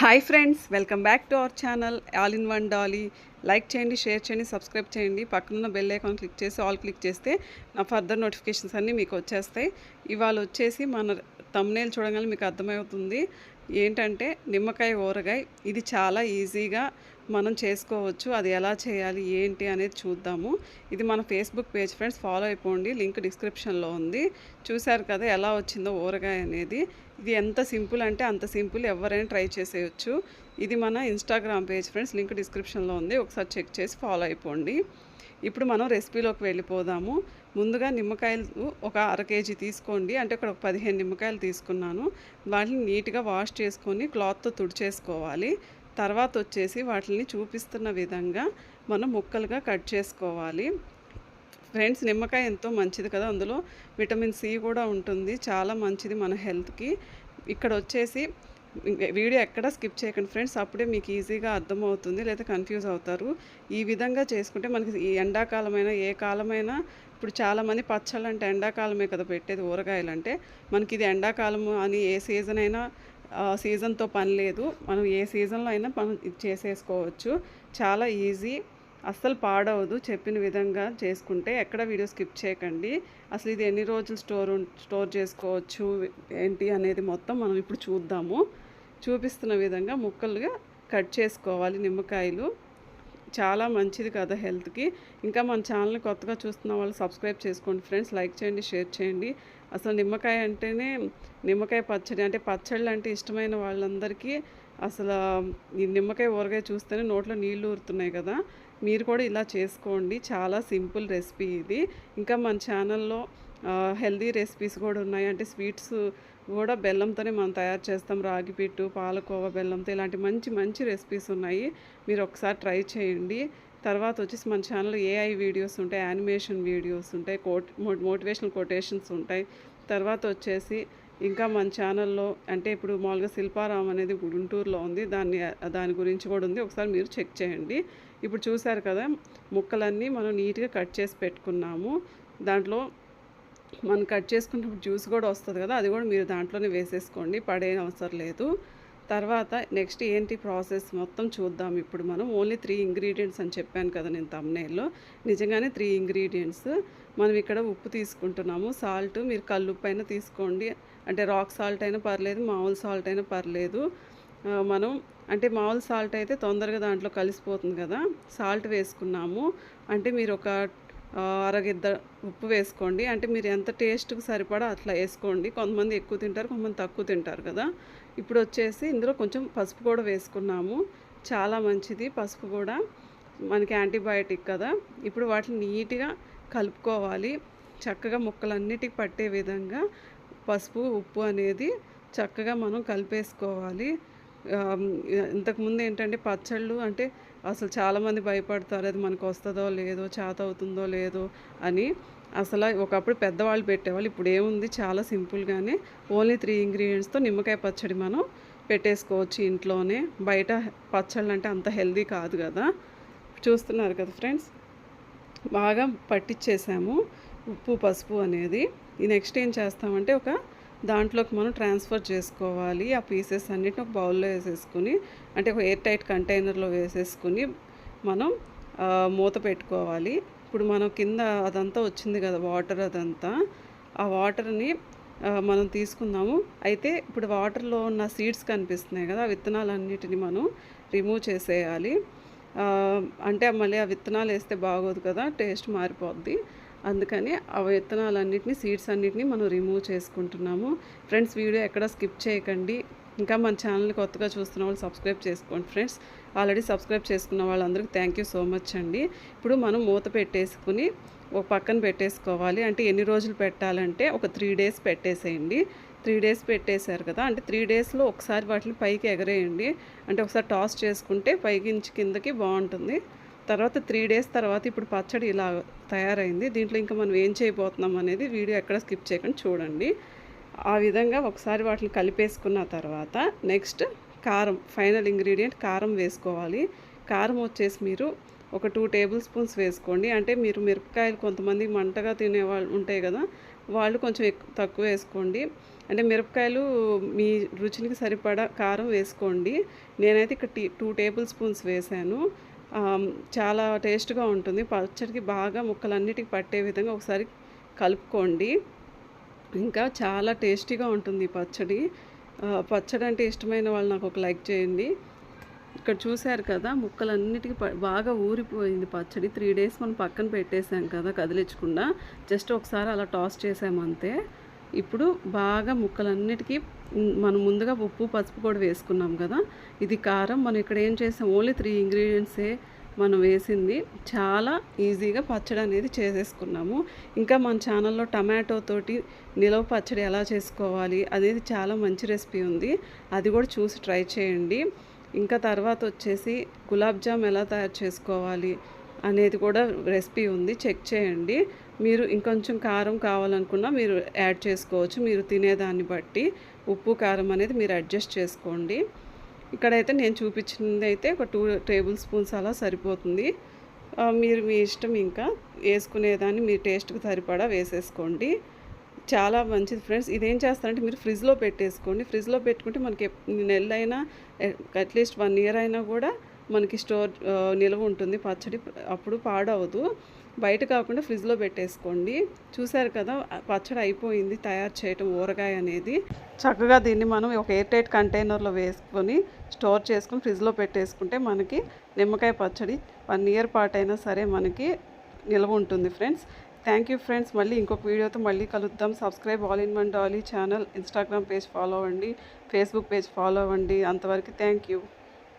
Hi friends welcome back to our channel. All in one Dolly. Like చేయండి share చేయండి subscribe చేయండి. పక్కనున్న bell icon click చేసి all click చేస్తే నా ఫర్దర్ నోటిఫికేషన్స్ అన్నీ మీకు వచ్చేస్తాయి. ఇవాళ వచ్చేసి మన తమ్నేల్ చూడగానే మీకు అర్థమవుతుంది. ఏంటంటే నిమ్మకాయ ఊరగాయ. ఇది చాలా ఈజీగా మనం చేసుకోవచ్చు అది ఎలా చేయాలి ఏంటి అనేది చూద్దాము. ఇది మన ఫేస్బుక్ పేజ్ ఫ్రెండ్స్ ఫాలో అయిపోండి. లింక్ డిస్క్రిప్షన్లో ఉంది. చూశారు కదా ఎలా వచ్చిందో ఊరగాయ అనేది. ఇది ఎంత సింపుల్ అంటే అంత సింపుల్ ఎవరైనా ట్రై చేసేయచ్చు. ఇది మన ఇన్స్టాగ్రామ్ పేజ్ ఫ్రెండ్స్ లింక్ డిస్క్రిప్షన్లో ఉంది. ఒకసారి చెక్ చేసి ఫాలో అయిపోండి. ఇప్పుడు మనం రెసిపీలోకి వెళ్ళిపోదాము. ముందుగా నిమ్మకాయలు ఒక అర కేజీ తీసుకోండి. అంటే ఇక్కడ ఒక పదిహేను నిమ్మకాయలు తీసుకున్నాను. వాటిని నీట్గా వాష్ చేసుకొని క్లాత్తో తుడిచేసుకోవాలి. తర్వాత వచ్చేసి వాటిని చూపిస్తున్న విధంగా మనం ముక్కలుగా కట్ చేసుకోవాలి. ఫ్రెండ్స్ నిమ్మకాయ ఎంతో మంచిది కదా. అందులో విటమిన్ సి కూడా ఉంటుంది. చాలా మంచిది మన హెల్త్కి. ఇక్కడ వచ్చేసి వీడియో ఎక్కడ స్కిప్ చేయకండి ఫ్రెండ్స్. అప్పుడే మీకు ఈజీగా అర్థమవుతుంది లేదా కన్ఫ్యూజ్ అవుతారు. ఈ విధంగా చేసుకుంటే మనకి ఈ ఎండాకాలమైనా ఏ కాలమైనా ఇప్పుడు చాలామంది పచ్చళ్ళు అంటే ఎండాకాలమే కదా పెట్టేది ఊరగాయలు అంటే మనకి ఇది ఎండాకాలం అని ఏ సీజన్ అయినా సీజన్తో పని లేదు. మనం ఏ సీజన్లో అయినా మనం చేసేసుకోవచ్చు. చాలా ఈజీ. అస్సలు పాడవదు చెప్పిన విధంగా చేసుకుంటే. ఎక్కడ వీడియో స్కిప్ చేయకండి. అసలు ఇది ఎన్ని రోజులు స్టోర్ స్టోర్ చేసుకోవచ్చు? ఏంటి అనేది మొత్తం మనం ఇప్పుడు చూద్దాము. చూపిస్తున్న విధంగా ముక్కలుగా కట్ చేసుకోవాలి నిమ్మకాయలు. చాలా మంచిది కదా హెల్త్కి. ఇంకా మన ఛానల్ని కొత్తగా చూస్తున్న వాళ్ళు సబ్స్క్రైబ్ చేసుకోండి ఫ్రెండ్స్. లైక్ చేయండి షేర్ చేయండి. అసలు నిమ్మకాయ అంటేనే నిమ్మకాయ పచ్చడి. అంటే పచ్చళ్ళు అంటే ఇష్టమైన వాళ్ళందరికీ అసలు ఈ నిమ్మకాయ ఊరగాయ చూస్తేనే నోట్లో నీళ్ళు ఊరుతున్నాయి కదా. మీరు కూడా ఇలా చేసుకోండి. చాలా సింపుల్ రెసిపీ ఇది. ఇంకా మన ఛానల్లో హెల్దీ రెసిపీస్ కూడా ఉన్నాయి. అంటే స్వీట్స్ కూడా బెల్లంతోనే మనం తయారు చేస్తాం. రాగి పిట్టు పాలకోవ బెల్లంతో ఇలాంటి మంచి మంచి రెసిపీస్ ఉన్నాయి. మీరు ఒకసారి ట్రై చేయండి. తర్వాత వచ్చేసి మన ఛానల్లో ఏఐ వీడియోస్ ఉంటాయి యానిమేషన్ వీడియోస్ ఉంటాయి కోట్ మోటివేషనల్ కొటేషన్స్ ఉంటాయి. తర్వాత వచ్చేసి ఇంకా మన ఛానల్లో అంటే ఇప్పుడు మామూలుగా శిల్పారాం అనేది గుంటూరులో ఉంది. దాన్ని దాని గురించి కూడా ఉంది. ఒకసారి మీరు చెక్ చేయండి. ఇప్పుడు చూసారు కదా ముక్కలన్నీ మనం నీట్గా కట్ చేసి పెట్టుకున్నాము. దాంట్లో మనం కట్ చేసుకున్నప్పుడు జ్యూస్ కూడా వస్తుంది కదా అది కూడా మీరు దాంట్లోనే వేసేసుకోండి. పడే అవసరం లేదు. తర్వాత నెక్స్ట్ ఏంటి ప్రాసెస్? మొత్తం చూద్దాం. ఇప్పుడు మనం ఓన్లీ త్రీ ఇంగ్రీడియంట్స్ అని చెప్పాను కదా నేను తమ్నేల్లో. నిజంగానే త్రీ ఇంగ్రీడియంట్స్. మనం ఇక్కడ ఉప్పు తీసుకుంటున్నాము సాల్ట్ మీరు కల్లుప్పు అయినా తీసుకోండి. అంటే రాక్ సాల్ట్ అయినా పర్లేదు మామూలు సాల్ట్ అయినా పర్లేదు. మనం అంటే మామూలు సాల్ట్ అయితే తొందరగా దాంట్లో కలిసిపోతుంది కదా. సాల్ట్ వేసుకున్నాము. అంటే మీరు ఒక అరగిద్ద ఉప్పు వేసుకోండి. అంటే మీరు ఎంత టేస్ట్కి సరిపడా అట్లా వేసుకోండి. కొంతమంది ఎక్కువ తింటారు కొంతమంది తక్కువ తింటారు కదా. ఇప్పుడు వచ్చేసి ఇందులో కొంచెం పసుపు కూడా వేసుకున్నాము. చాలా మంచిది పసుపు కూడా. మనకి యాంటీబయాటిక్ కదా. ఇప్పుడు వాటిని నీట్గా కలుపుకోవాలి. చక్కగా ముక్కలన్నిటికి పట్టే విధంగా పసుపు ఉప్పు అనేది చక్కగా మనం కలిపేసుకోవాలి. ఇంతకుముందు ఏంటంటే పచ్చళ్ళు అంటే అసలు చాలామంది భయపడతారు అది మనకు వస్తుందో లేదో చేత అవుతుందో లేదో అని. అసలు ఒకప్పుడు పెద్దవాళ్ళు పెట్టేవాళ్ళు ఇప్పుడు ఏముంది? చాలా సింపుల్గానే ఓన్లీ త్రీ ఇంగ్రీడియంట్స్తో నిమ్మకాయ పచ్చడి మనం పెట్టేసుకోవచ్చు ఇంట్లోనే. బయట పచ్చళ్ళు అంటే అంత హెల్దీ కాదు కదా. చూస్తున్నారు కదా ఫ్రెండ్స్? బాగా పట్టించేసాము ఉప్పు పసుపు అనేది. ఈ నెక్స్ట్ ఏం చేస్తామంటే ఒక దాంట్లోకి మనం ట్రాన్స్ఫర్ చేసుకోవాలి. ఆ పీసెస్ అన్నిటిని ఒక బౌల్లో వేసేసుకుని అంటే ఒక ఎయిర్ టైట్ కంటైనర్లో వేసేసుకుని మనం మూత పెట్టుకోవాలి. ఇప్పుడు మనం కింద అదంతా వచ్చింది కదా వాటర్ అదంతా. ఆ వాటర్ని మనం తీసుకుందాము. అయితే ఇప్పుడు వాటర్లో ఉన్న సీడ్స్ కనిపిస్తున్నాయి కదా ఆ విత్తనాలన్నిటిని మనం రిమూవ్ చేసేయాలి. అంటే మళ్ళీ ఆ విత్తనాలు వేస్తే బాగోదు కదా టేస్ట్ మారిపోద్ది. అందుకని ఆ విత్తనాలన్నింటినీ సీడ్స్ అన్నిటిని మనం రిమూవ్ చేసుకుంటున్నాము. ఫ్రెండ్స్ వీడియో ఎక్కడ స్కిప్ చేయకండి. ఇంకా మన ఛానల్ని కొత్తగా చూస్తున్న వాళ్ళు సబ్స్క్రైబ్ చేసుకోండి ఫ్రెండ్స్ ఆల్రెడీ సబ్స్క్రైబ్ చేసుకున్న వాళ్ళందరికీ థ్యాంక్ యూ సో మచ్ అండి. ఇప్పుడు మనం మూత పెట్టేసుకుని ఒక పక్కన పెట్టేసుకోవాలి. అంటే ఎన్ని రోజులు పెట్టాలంటే ఒక త్రీ డేస్ పెట్టేసేయండి. త్రీ డేస్ పెట్టేశారు కదా అంటే త్రీ డేస్లో ఒకసారి వాటిని పైకి ఎగరేయండి. అంటే ఒకసారి టాస్ చేసుకుంటే పైకి కిందకి బాగుంటుంది. తర్వాత త్రీ డేస్ తర్వాత ఇప్పుడు పచ్చడి ఇలా తయారైంది. దీంట్లో ఇంకా మనం ఏం చేయబోతున్నాం అనేది వీడియో ఎక్కడ స్కిప్ చేయకుండా చూడండి. ఆ విధంగా ఒకసారి వాటిని కలిపేసుకున్న తర్వాత నెక్స్ట్ కారం ఫైనల్ ఇంగ్రీడియంట్ కారం వేసుకోవాలి. కారం వచ్చేసి మీరు ఒక టూ టేబుల్ స్పూన్స్ వేసుకోండి. అంటే మీరు మిరపకాయలు కొంతమంది మంటగా తినేవాళ్ళు ఉంటాయి కదా వాళ్ళు కొంచెం ఎక్కువ తక్కువ వేసుకోండి. అంటే మిరపకాయలు మీ రుచికి సరిపడా కారం వేసుకోండి. నేనైతే ఇక్కడ టీ టూ టేబుల్ స్పూన్స్ వేసాను. చాలా టేస్ట్గా ఉంటుంది. పచ్చడికి బాగా ముక్కలన్నిటికి పట్టే విధంగా ఒకసారి కలుపుకోండి. ఇంకా చాలా టేస్టీగా ఉంటుంది పచ్చడి. పచ్చడి అంటే ఇష్టమైన వాళ్ళు నాకు ఒక లైక్ చేయండి. ఇక్కడ చూశారు కదా ముక్కలన్నిటికీ ప- బాగా ఊరిపోయింది పచ్చడి. త్రీ డేస్ మనం పక్కన పెట్టేసాం కదా కదిలించకుండా. జస్ట్ ఒకసారి అలా టాస్ చేసాము అంతే. ఇప్పుడు బాగా ముక్కలన్నిటికీ మనం ముందుగా ఉప్పు పసుపు కూడా వేసుకున్నాం కదా. ఇది కారం. మనం ఇక్కడ ఏం చేసాం? ఓన్లీ త్రీ ఇంగ్రీడియంట్సే మనం వేసింది. చాలా ఈజీగా పచ్చడి అనేది చేసేసుకున్నాము. ఇంకా మన ఛానల్లో టమాటో తోటి నిలవ పచ్చడి ఎలా చేసుకోవాలి అనేది చాలా మంచి రెసిపీ ఉంది. అది కూడా చూసి ట్రై చేయండి. ఇంకా తర్వాత వచ్చేసి గులాబ్ జామ్ ఎలా తయారు చేసుకోవాలి అనేది కూడా రెసిపీ ఉంది. చెక్ చేయండి. మీరు ఇంకొంచెం కారం కావాలనుకున్నా మీరు యాడ్ చేసుకోవచ్చు. మీరు తినేదాన్ని బట్టి ఉప్పు కారం అనేది మీరు అడ్జస్ట్ చేసుకోండి. ఇక్కడైతే నేను చూపించింది అయితే ఒక టూ టేబుల్ స్పూన్స్ అలా సరిపోతుంది. మీరు మీ ఇష్టం ఇంకా వేసుకునేదాన్ని మీ టేస్ట్కి సరిపడా వేసేసుకోండి. చాలా మంచిది ఫ్రెండ్స్. ఇదేం చేస్తారంటే మీరు ఫ్రిడ్జ్లో పెట్టేసుకోండి. ఫ్రిడ్జ్లో పెట్టుకుంటే మనకి నెలైనా అట్లీస్ట్ వన్ ఇయర్ అయినా కూడా మనకి స్టోర్ నిల్వ ఉంటుంది. పచ్చడి అప్పుడు పాడవదు. బయట కాకుండా ఫ్రిడ్జ్లో పెట్టేసుకోండి. చూసారు కదా పచ్చడి అయిపోయింది తయారు చేయటం ఊరగాయ అనేది. చక్కగా దీన్ని మనం ఒక ఎయిర్ టైట్ కంటైనర్లో వేసుకొని స్టోర్ చేసుకొని ఫ్రిడ్జ్లో పెట్టేసుకుంటే మనకి నిమ్మకాయ పచ్చడి వన్ ఇయర్ పాటైనా అయినా సరే మనకి నిల్వ ఉంటుంది ఫ్రెండ్స్. Thank you friends. మళ్ళీ ఇంకొక వీడియోతో మళ్ళీ కలుద్దాం. Subscribe all in one Dolly channel Instagram page follow అవ్వండి ఫేస్బుక్ పేజ్ ఫాలో అవ్వండి. అంతవరకు థ్యాంక్ యూ.